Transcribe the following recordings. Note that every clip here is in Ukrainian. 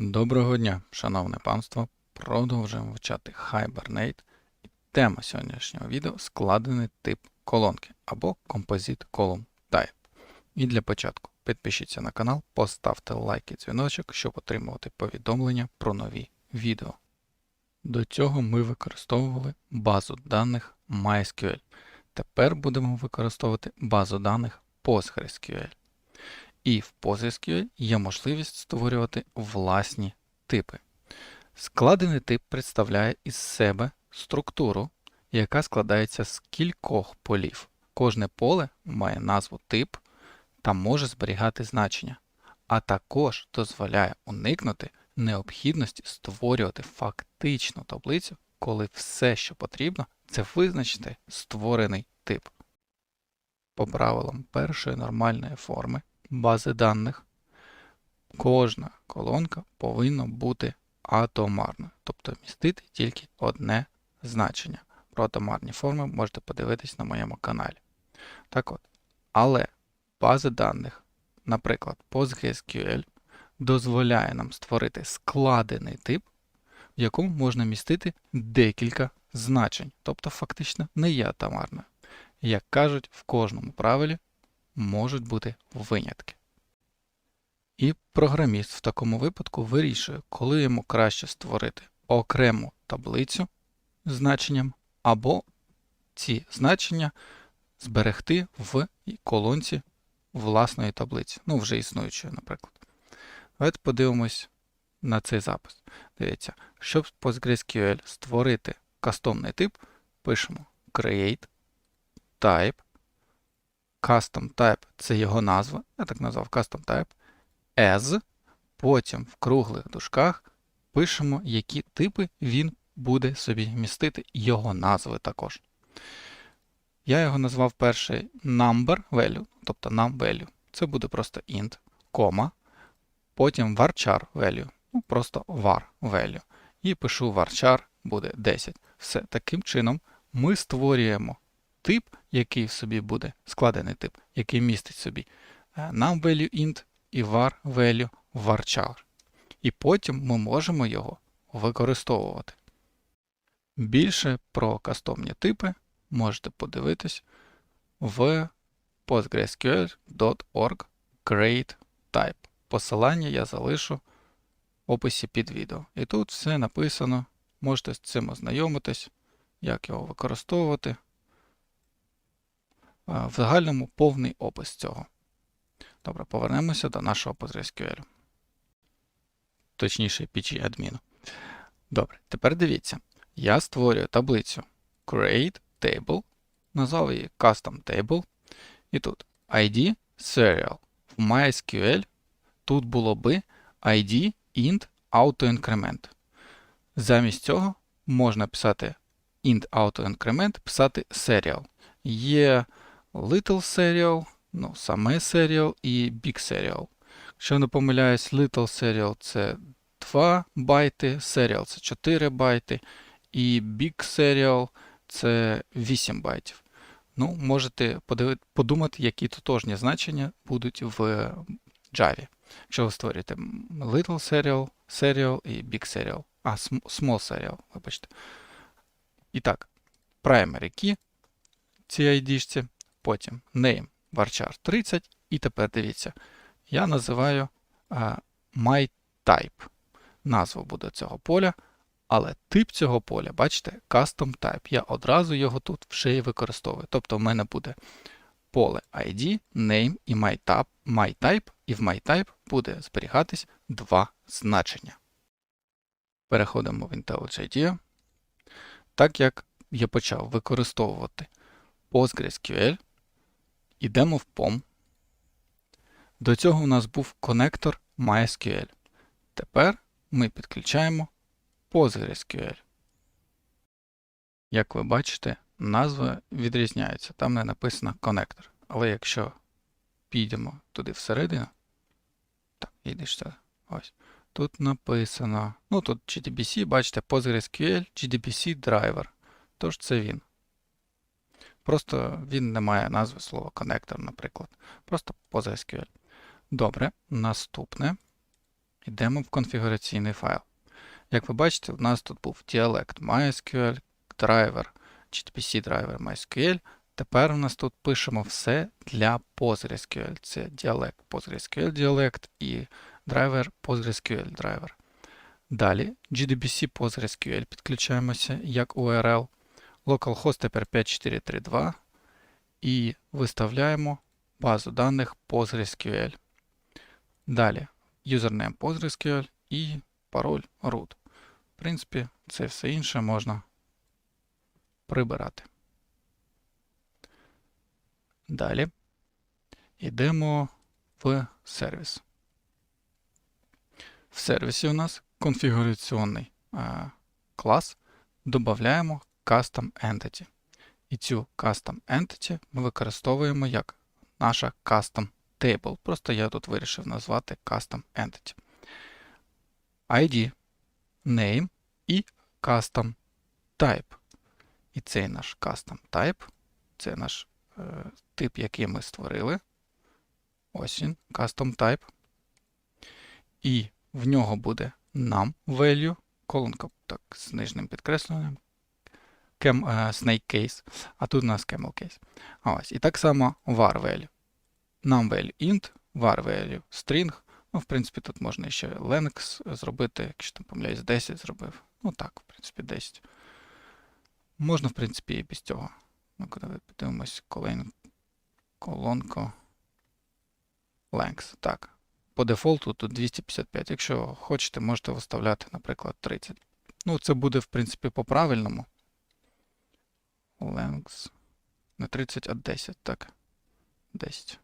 Доброго дня, шановне панство. Продовжуємо вивчати Hibernate. І тема сьогоднішнього відео складений тип колонки або Composite Column Type. І для початку підпишіться на канал, поставте лайк і дзвіночок, щоб отримувати повідомлення про нові відео. До цього ми використовували базу даних MySQL. Тепер будемо використовувати базу даних PostgreSQL. І в PostgreSQL є можливість створювати власні типи. Складений тип представляє із себе структуру, яка складається з кількох полів. Кожне поле має назву тип та може зберігати значення, а також дозволяє уникнути необхідності створювати фактичну таблицю, коли все, що потрібно, це визначити створений тип. По правилам першої нормальної форми бази даних, кожна колонка повинна бути атомарною, тобто містити тільки одне значення. Про атомарні форми можете подивитись на моєму каналі. Так от, але бази даних, наприклад, PostgreSQL, дозволяє нам створити складений тип, в якому можна містити декілька значень, тобто фактично не є атомарною. Як кажуть, в кожному правилі можуть бути винятки. І програміст в такому випадку вирішує, коли йому краще створити окрему таблицю значенням, або ці значення зберегти в колонці власної таблиці, ну вже існуючої, наприклад. Давайте подивимось на цей запис. Дивіться, щоб з PostgreSQL створити кастомний тип, пишемо create type custom type це його назва, я так назвав custom type, as, потім в круглих дужках пишемо, які типи він буде собі містити, його назви також. Я його назвав перший number value, тобто num value. Це буде просто int, кома, потім varchar value, ну просто var value. І пишу varchar буде 10. Все, таким чином ми створюємо тип, який в собі буде складений тип, який містить собі num value int і var value varchar. І потім ми можемо його використовувати. Більше про кастомні типи можете подивитись в postgresql.org create type. Посилання я залишу в описі під відео. І тут все написано, можете з цим ознайомитись, як його використовувати в загальному повний опис цього. Добре, повернемося до нашого PostgreSQL. Точніше, PG адміну. Добре, тепер дивіться. Я створюю таблицю create table, назвав її custom table. І тут ID serial. В MySQL тут було би ID int autoincrement. Замість цього можна писати int autoincrement, писати serial. Є Little Serial, ну, саме Serial і Big Serial. Якщо не помиляюсь, Little Serial це 2 байти, Serial це 4 байти, і Big Serial це 8 байтів. Ну, Можете подумати, які тотожні значення будуть в Java. Якщо ви створюєте Little Serial, Serial і Big Serial. А, Small Serial, вибачте. І так, primary key ці ID. Потім name varchar 30. І тепер дивіться, я називаю uh, myType. Назва буде цього поля. Але тип цього поля, бачите, custom type. Я одразу його тут вже і використовую. Тобто в мене буде поле ID, name і myType, myType, і в myType буде зберігатись два значення. Переходимо в IntelliJ. Так як я почав використовувати PostgreSQL, Ідемо в POM. До цього у нас був конектор MySQL. Тепер ми підключаємо PostgreSQL. Як ви бачите, назви відрізняються. Там не написано конектор. Але якщо підемо туди всередину, так, йдеш сюди. Ось. Тут написано. Ну, тут GDBC, бачите, PostgreSQL, GDBC Driver. Тож це він. Просто він не має назви слова коннектор, наприклад. Просто PostgreSQL. Добре, наступне. Йдемо в конфігураційний файл. Як ви бачите, у нас тут був діалект MySQL, драйвер, GTPC драйвер MySQL. Тепер у нас тут пишемо все для PostgreSQL. Це діалект PostgreSQL діалект і драйвер PostgreSQL драйвер. Далі GDBC PostgreSQL підключаємося як URL. Localhost тепер 5432 і виставляємо базу даних PostgreSQL. Далі username PostgreSQL і пароль root. В принципі, це все інше можна прибирати. Далі йдемо в сервіс. В сервісі у нас конфігураціонний а, клас. Додаємо Custom Entity. І цю Custom Entity ми використовуємо як наша Custom Table. Просто я тут вирішив назвати Custom Entity. ID, Name і Custom Type. І цей наш Custom Type, це наш е, тип, який ми створили. Ось він, Custom Type. І в нього буде num value, колонка так, з нижнім підкресленням, cam, uh, snake case, а тут у нас camel case. Ось. І так само var value. Num value int, var value string. Ну, в принципі, тут можна ще length зробити, якщо там помиляюсь, 10 зробив. Ну так, в принципі, 10. Можна, в принципі, і без цього. Ну, коли подивимось колон, колонку length. Так. По дефолту тут 255. Якщо хочете, можете виставляти, наприклад, 30. Ну, це буде, в принципі, по правильному. Length. Не 30, а 10. Так. 10.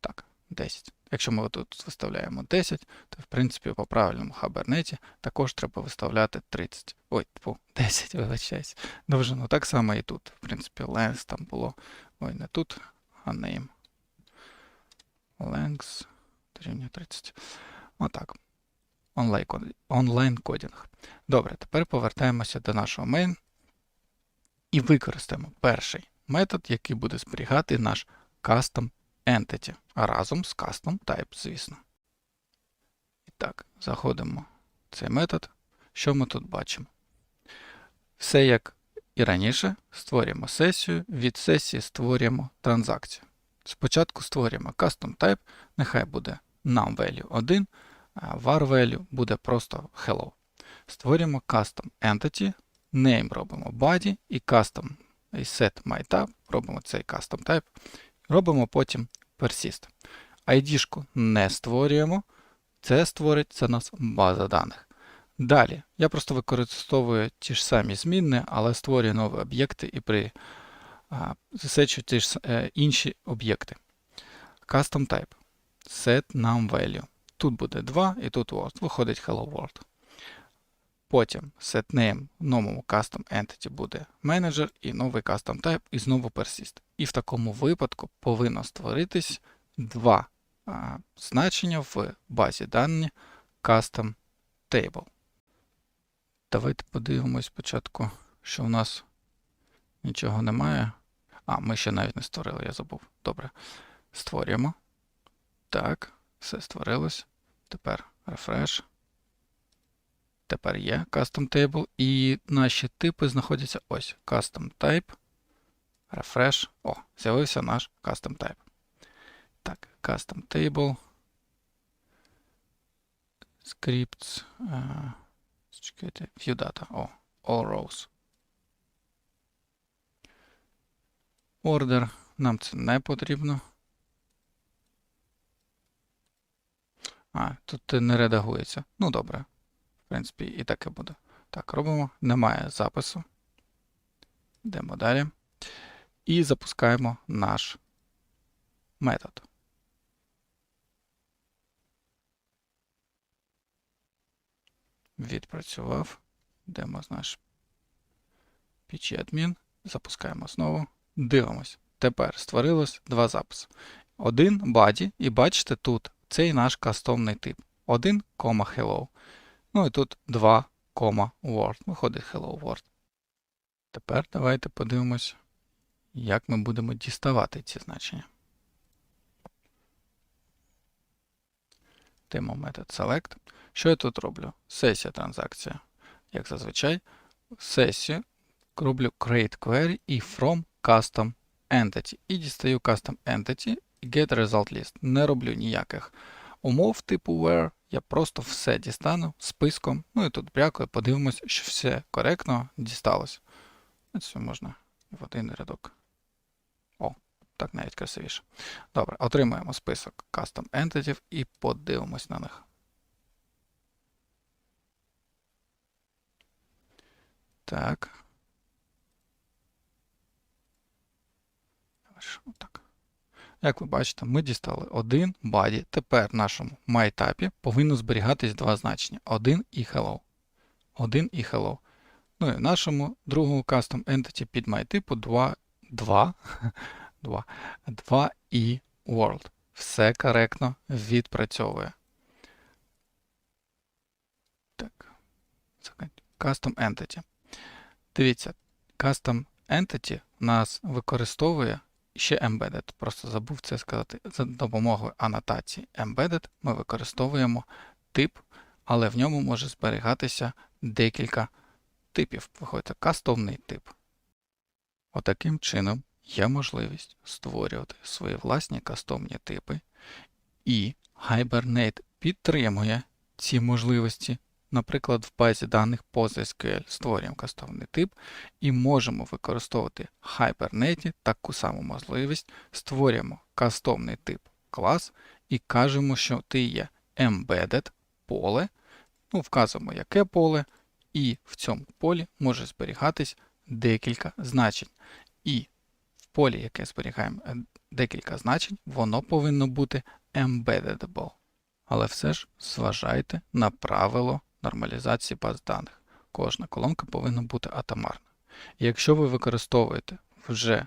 Так, 10. Якщо ми тут виставляємо 10, то в принципі по правильному хабернеті також треба виставляти 30. Ой, типу 10, вибачаюсь. Довжину. Так само і тут. В принципі, length там було. Ой, не тут, а name. Length дорівнює 30. Отак. Онлайн кодінг. Добре, тепер повертаємося до нашого main і використаємо перший метод, який буде зберігати наш custom entity, а разом з custom type, звісно. І так, заходимо в цей метод. Що ми тут бачимо? Все як і раніше, створюємо сесію, від сесії створюємо транзакцію. Спочатку створюємо custom type, нехай буде num value 1, а var value буде просто hello. Створюємо custom entity, name робимо body і custom і set myType, робимо цей custom type, робимо потім persist. ID-шку не створюємо, це створить це нас база даних. Далі, я просто використовую ті ж самі змінні, але створюю нові об'єкти і при засечу ті ж е, інші об'єкти. Custom type. Set num value. Тут буде 2 і тут world. Виходить Hello World. Потім setName в новому custom entity буде manager і новий custom type, і знову persist. І в такому випадку повинно створитись два а, значення в базі дані custom table. Давайте подивимось спочатку, що в нас нічого немає. А, ми ще навіть не створили, я забув. Добре. Створюємо. Так, все створилось. Тепер refresh. Тепер є Custom Table. І наші типи знаходяться ось. Custom Type. Refresh. О, з'явився наш Custom Type. Так, Custom Table. Scripts. Uh, чекайте, View Data. О, All Rows. Order. Нам це не потрібно. А, тут не редагується. Ну, добре. В принципі, і таке буде. Так, робимо. Немає запису. Йдемо далі. І запускаємо наш метод. Відпрацював. Йдемо з наш PG-адмін. Запускаємо знову. Дивимось. Тепер створилось два записи. Один body, і бачите, тут цей наш кастомний тип. 1, hello. Ну і тут 2, word. Виходить hello world. Тепер давайте подивимось, як ми будемо діставати ці значення. demo метод select. Що я тут роблю? Сесія транзакція. Як зазвичай, сесію роблю create query і from custom entity. І дістаю custom entity і get result list. Не роблю ніяких умов типу where. Я просто все дістану списком. Ну і тут брякою подивимось, що все коректно дісталось. Це можна в один рядок. О, так навіть красивіше. Добре, отримаємо список custom entity і подивимось на них. Так. Отак. Як ви бачите, ми дістали один body. Тепер в нашому MyTab повинно зберігатись два значення: 1 і hello. 1 і hello. Ну і в нашому другому custom entity під MyTipу 2, 2, 2, 2 і world. Все коректно відпрацьовує. Так. Custom entity. Дивіться, Custom Entity нас використовує ще Embedded. Просто забув це сказати. За допомогою анотації Embedded ми використовуємо тип, але в ньому може зберігатися декілька типів. Виходить кастомний тип. Отаким чином є можливість створювати свої власні кастомні типи, і Hibernate підтримує ці можливості Наприклад, в базі даних PostgreSQL створюємо кастомний тип і можемо використовувати Hibernate таку саму можливість, створюємо кастомний тип клас і кажемо, що ти є embedded поле, ну, вказуємо, яке поле, і в цьому полі може зберігатись декілька значень. І в полі, яке зберігаємо е, декілька значень, воно повинно бути embeddable. Але все ж зважайте на правило нормалізації баз даних. Кожна колонка повинна бути атомарна. І якщо ви використовуєте вже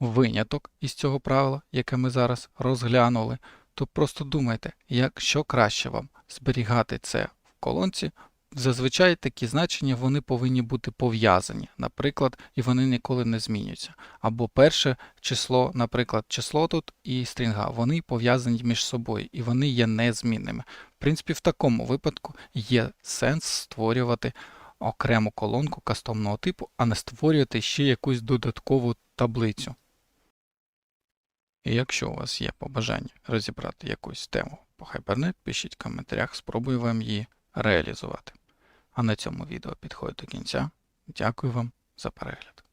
виняток із цього правила, яке ми зараз розглянули, то просто думайте, як що краще вам зберігати це в колонці. Зазвичай такі значення вони повинні бути пов'язані, наприклад, і вони ніколи не змінюються. Або перше число, наприклад, число тут і стрінга, вони пов'язані між собою і вони є незмінними. В принципі, в такому випадку є сенс створювати окрему колонку кастомного типу, а не створювати ще якусь додаткову таблицю. І якщо у вас є побажання розібрати якусь тему по Hibernate, пишіть в коментарях, спробую вам її реалізувати. А на цьому відео підходить до кінця. Дякую вам за перегляд.